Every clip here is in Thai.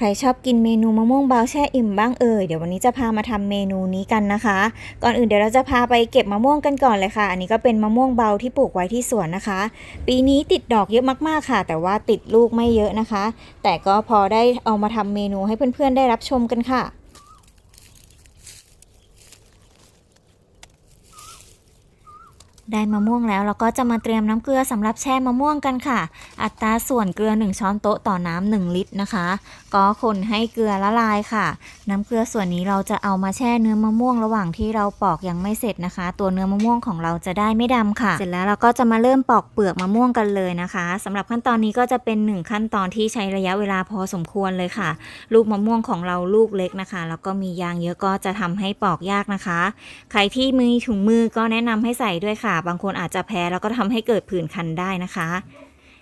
ใครชอบกินเมนูมะม่วงเบาแช่อิ่มบ้างเอ่ยเดี๋ยววันนี้จะพามาทำเมนูนี้กันนะคะ ก่อนอื่นเดี๋ยวเราจะพาไปเก็บมะม่วงกันก่อนเลยค่ะ อันนี้ก็เป็นมะม่วงเบาที่ปลูกไว้ที่สวนนะคะ ปีนี้ติดดอกเยอะมากๆค่ะ แต่ว่าติดลูกไม่เยอะนะคะ แต่ก็พอได้เอามาทำเมนูให้เพื่อนๆได้รับชมกันค่ะ ได้มะม่วงแล้วเราก็จะมาเตรียมน้ำเกลือสำหรับแช่มะม่วงกันค่ะ อัตราส่วนเกลือ 1 ช้อนโต๊ะต่อน้ำ1ลิตรนะคะ ก็คนให้เกลือละลายค่ะ น้ำเกลือส่วนนี้เราจะเอามาแช่เนื้อมะม่วงระหว่างที่เราปอกยังไม่เสร็จนะคะ ตัวเนื้อมะม่วงของเราจะได้ไม่ดำค่ะ เสร็จแล้วเราก็จะมาเริ่มปอกเปลือกมะม่วงกันเลยนะคะสำหรับขั้นตอนนี้ก็จะเป็นหนึ่งขั้นตอนที่ใช้ระยะเวลาพอสมควรเลยค่ะ ลูกมะม่วงของเราลูกเล็กนะคะ แล้วก็มียางเยอะก็จะทำให้ปอกยากนะคะ ใครที่มีถุงมือก็แนะนำให้ใส่ด้วยค่ะบางคนอาจจะแพ้แล้วก็ทำให้เกิดผื่นคันได้นะคะ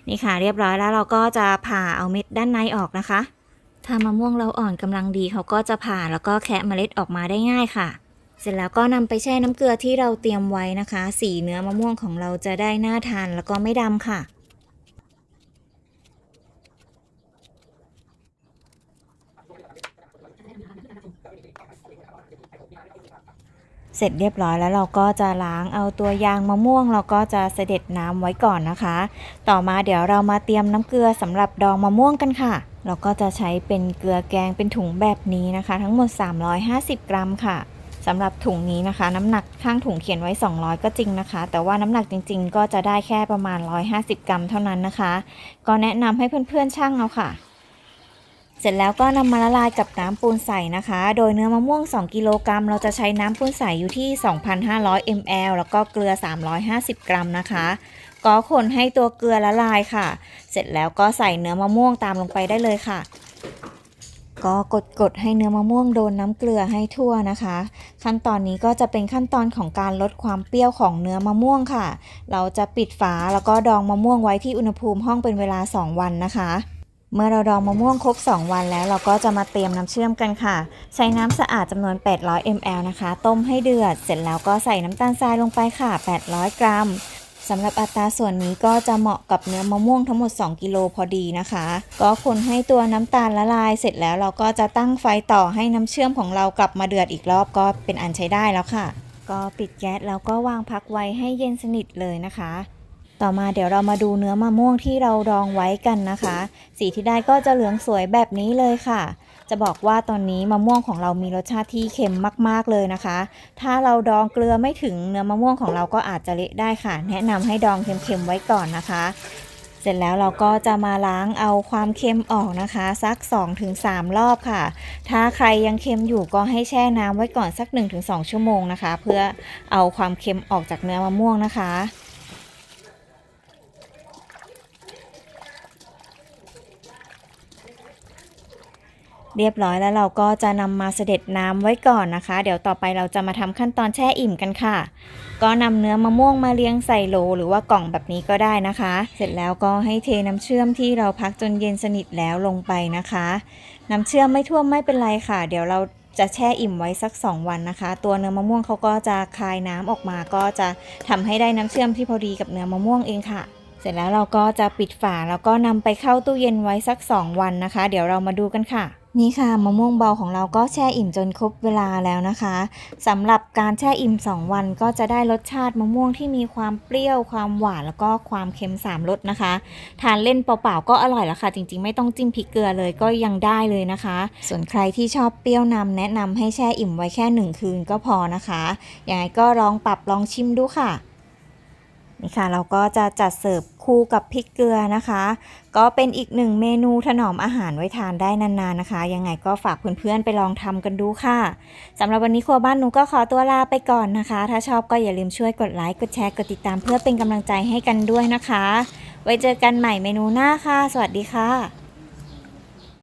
นี่ค่ะเรียบร้อยแล้วเราก็จะผ่าเอาเม็ดด้านในออกนะคะ ถ้ามะม่วงเราอ่อนกำลังดีเขาก็จะผ่าแล้วก็แคะเมล็ดออกมาได้ง่ายค่ะ เสร็จแล้วก็นำไปแช่น้ำเกลือที่เราเตรียมไว้นะคะ สีเนื้อมะม่วงของเราจะได้น่าทานแล้วก็ไม่ดำค่ะ เสร็จเรียบร้อยแล้วเราก็จะล้างเอาตัวยางมะม่วง เราก็จะเสด็จน้ำไว้ก่อนนะคะ ต่อมาเดี๋ยวเรามาเตรียมน้ำเกลือสำหรับดองมะม่วงกันค่ะ เราก็จะใช้เป็นเกลือแกงเป็นถุงแบบนี้นะคะ ทั้งหมด 350 กรัมค่ะสำหรับถุงนี้นะคะ น้ำหนักข้างถุงเขียนไว้ 200 ก็จริงนะคะ แต่ว่าน้ำหนักจริง ๆ ก็จะได้แค่ประมาณ 150 กรัมเท่านั้นนะคะ ก็แนะนำให้เพื่อนๆช่างเอาค่ะ เสร็จแล้วก็นำมาละลายกับน้ำปูนใสนะคะ โดยเนื้อมะม่วง 2 กิโลกรัม เราจะใช้น้ำปูนใสอยู่ที่ 2,500 ml แล้วก็เกลือ 350 กรัมนะคะ ก็คนให้ตัวเกลือละลายค่ะ เสร็จแล้วก็ใส่เนื้อมะม่วงตามลงไปได้เลยค่ะ ก็กดๆให้เนื้อมะม่วงโดนน้ำเกลือให้ทั่วนะคะ ขั้นตอนนี้ก็จะเป็นขั้นตอนของการลดความเปรี้ยวของเนื้อมะม่วงค่ะ เราจะปิดฝาแล้วก็ดองมะม่วงไว้ที่อุณหภูมิห้องเป็นเวลา 2 วันนะคะ เมื่อเราดองมะม่วงครบ 2 วันแล้วเราก็จะมาเตรียมน้ำเชื่อมกันค่ะ ใช้น้ำสะอาดจำนวน 800 ml นะคะ ต้มให้เดือด เสร็จแล้วก็ใส่น้ำตาลทรายลงไปค่ะ 800 กรัมสำหรับอัตราส่วนนี้ก็จะเหมาะกับเนื้อมะม่วงทั้งหมด 2 กิโลพอดีนะคะ ก็คนให้ตัวน้ำตาลละลายเสร็จแล้วเราก็จะตั้งไฟต่อให้น้ำเชื่อมของเรากลับมาเดือดอีกรอบก็เป็นอันใช้ได้แล้วค่ะ ก็ปิดแก๊สแล้วก็วางพักไว้ให้เย็นสนิทเลยนะคะ ต่อมาเดี๋ยวเรามาดูเนื้อมะม่วงที่เราดองไว้กันนะคะ สีที่ได้ก็จะเหลืองสวยแบบนี้เลยค่ะ จะบอกว่าตอนนี้มะม่วงของเรามีรสชาติที่เค็มมากๆเลยนะคะ ถ้าเราดองเกลือไม่ถึงเนื้อมะม่วงของเราก็อาจจะเละได้ค่ะ แนะนำให้ดองเค็มๆไว้ก่อนนะคะ เสร็จแล้วเราก็จะมาล้างเอาความเค็มออกนะคะสัก 2-3 รอบค่ะ ถ้าใครยังเค็มอยู่ก็ให้แช่น้ำไว้ก่อนสัก 1-2 ชั่วโมงนะคะ เพื่อเอาความเค็มออกจากเนื้อมะม่วงนะคะ เรียบร้อยแล้วเราก็จะนำมาเสด็จน้ำไว้ก่อนนะคะ เดี๋ยวต่อไปเราจะมาทำขั้นตอนแช่อิ่มกันค่ะ ก็นำเนื้อมะม่วงมาเรียงใส่โหลหรือว่ากล่องแบบนี้ก็ได้นะคะ เสร็จแล้วก็ให้เทน้ำเชื่อมที่เราพักจนเย็นสนิทแล้วลงไปนะคะ น้ำเชื่อมไม่ท่วมไม่เป็นไรค่ะ เดี๋ยวเราจะแช่อิ่มไว้สัก 2 วันนะคะ ตัวเนื้อมะม่วงเขาก็จะคายน้ำออกมา ก็จะทำให้ได้น้ำเชื่อมที่พอดีกับเนื้อมะม่วงเองค่ะ เสร็จแล้วเราก็จะปิดฝาแล้วก็นำไปเข้าตู้เย็นไว้สัก 2 วันนะคะ เดี๋ยวเรามาดูกันค่ะ นี่ค่ะมะม่วงเบาของเราก็แช่อิ่มจนครบเวลาแล้วนะคะสำหรับการแช่อิ่ม 2 วันก็จะได้รสชาติมะม่วงที่มีความเปรี้ยวความหวานแล้วก็ความเค็ม3รสนะคะ ทานเล่นเปล่าๆก็อร่อยแล้วค่ะ จริงๆ ไม่ต้องจิ้มพริกเกลือเลยก็ยังได้เลยนะคะ ส่วนใครที่ชอบเปรี้ยวนำแนะนำให้แช่อิ่มไว้แค่หนึ่งคืนก็พอนะคะยังไงก็ลองปรับลองชิมดูค่ะ นี่ค่ะเราก็จะจัดเสิร์ฟคู่กับพริกเกลือนะคะ ก็เป็นอีกหนึ่งเมนูถนอมอาหารไว้ทานได้นานๆนะคะ ยังไงก็ฝากเพื่อนๆไปลองทำกันดูค่ะสำหรับวันนี้ครัวบ้านหนูก็ขอตัวลาไปก่อนนะคะ ถ้าชอบก็อย่าลืมช่วยกดไลค์กดแชร์กดติดตามเพื่อเป็นกำลังใจให้กันด้วยนะคะ ไว้เจอกันใหม่เมนูหน้าค่ะ สวัสดีค่ะ